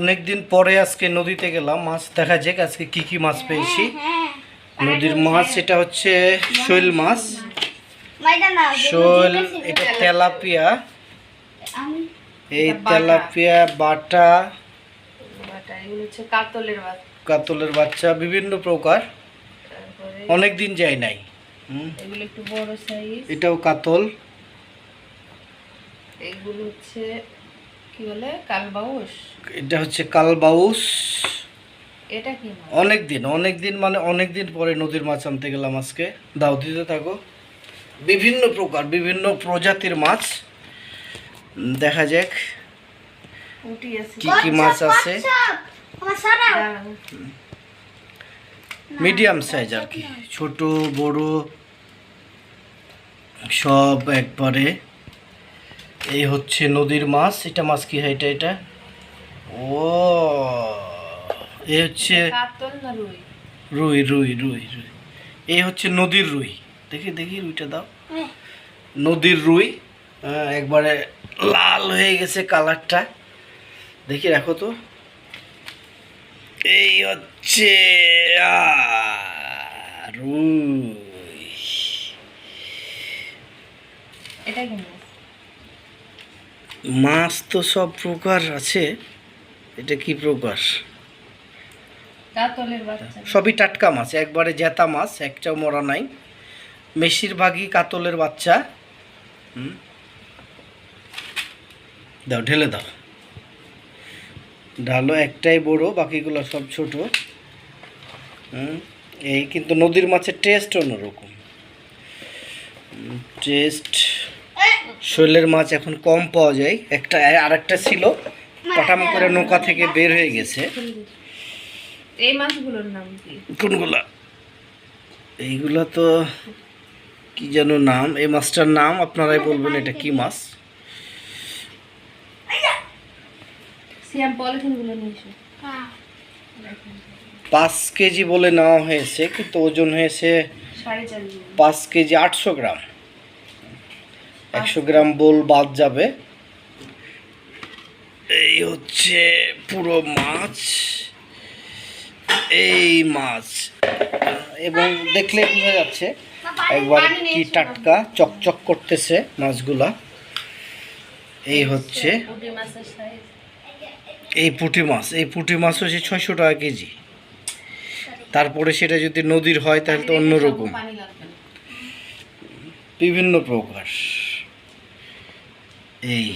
অনেকদিন পরে আজকে নদীতে গেলাম মাছ দেখা যাক আজকে কি কি মাছ পেয়েছি। নদীর মাছ এটা হচ্ছে শৈল মাছ। শৈল এটা তেলাপিয়া। এই তেলাপিয়া বাটা। কাতলের কাতলের বাচ্চা বিভিন্ন প্রকার। অনেক দিন যায় নাই। হুম, এগুলো একটু বড় সাইজ এটাও কাতল। এগুলো হচ্ছে কি বলে? কালবাউস? এটা হচ্ছে কালবাউস। এটা কি অনেক দিন অনেক দিন মানে অনেক দিন পরে নদীর মাছ আনতে গেলাম আজকে। দাও দিতে থাকো। বিভিন্ন প্রকার বিভিন্ন প্রজাতির মাছ। দেখা যাক কি কি মাছ আছে। আমার সারা। দাঁড়াও। মিডিয়াম সাইজ আর কি। ছোট বড় সব একবারে এই হচ্ছে নদীর মাছ এটা মাছ কি হয় এটা এটা? ও এই হচ্ছে রুই? রুই রুই রুই এই হচ্ছে নদীর রুই। দেখি দেখি রুইটা দাও। নদীর রুই আহ, একবারে লাল হয়ে গেছে কালারটা। দেখি রাখো তো। এই হচ্ছে রুই। এটা কি মাছ তো সব প্রকার আছে। এটা কি প্রকার? সবই টাটকা মাছ একবারে জেতা মাছ একটাও মরা নাই। বেশিরভাগই কাতলের বাচ্চা। দাও ঢেলে দাও। ঢালো একটাই বড় বাকিগুলো সব ছোট। হুম? এই কিন্তু নদীর মাছের টেস্ট অন্যরকম। টেস্ট শৈলের মাছ এখন কম পাওয়া যায়। একটা আর একটা ছিল পটাম করে নৌকা থেকে বের হয়ে গেছে। এই মাছগুলোর নাম কি? কোনগুলা? এইগুলা তো কি যেন নাম? এই মাছটার নাম আপনারাই বলবেন এটা কি মাছ? এসো। পাঁচ কেজি বলে নেওয়া হয়েছে কিন্তু ওজন হয়েছে। পাঁচ কেজি আটশো গ্রাম। একশো গ্রাম বোল বাদ যাবে। এই হচ্ছে পুরো মাছ। এই মাছ। এবং দেখলে বোঝা যাচ্ছে, একবার কি টাটকা চকচক করতেছে মাছগুলা। এই হচ্ছে এই পুঁটি মাছ। এই পুঁটি মাছ হচ্ছে ছয়শো টাকা কেজি। তারপরে সেটা যদি নদীর হয়, তাহলে তো অন্যরকম। বিভিন্ন প্রকার। এই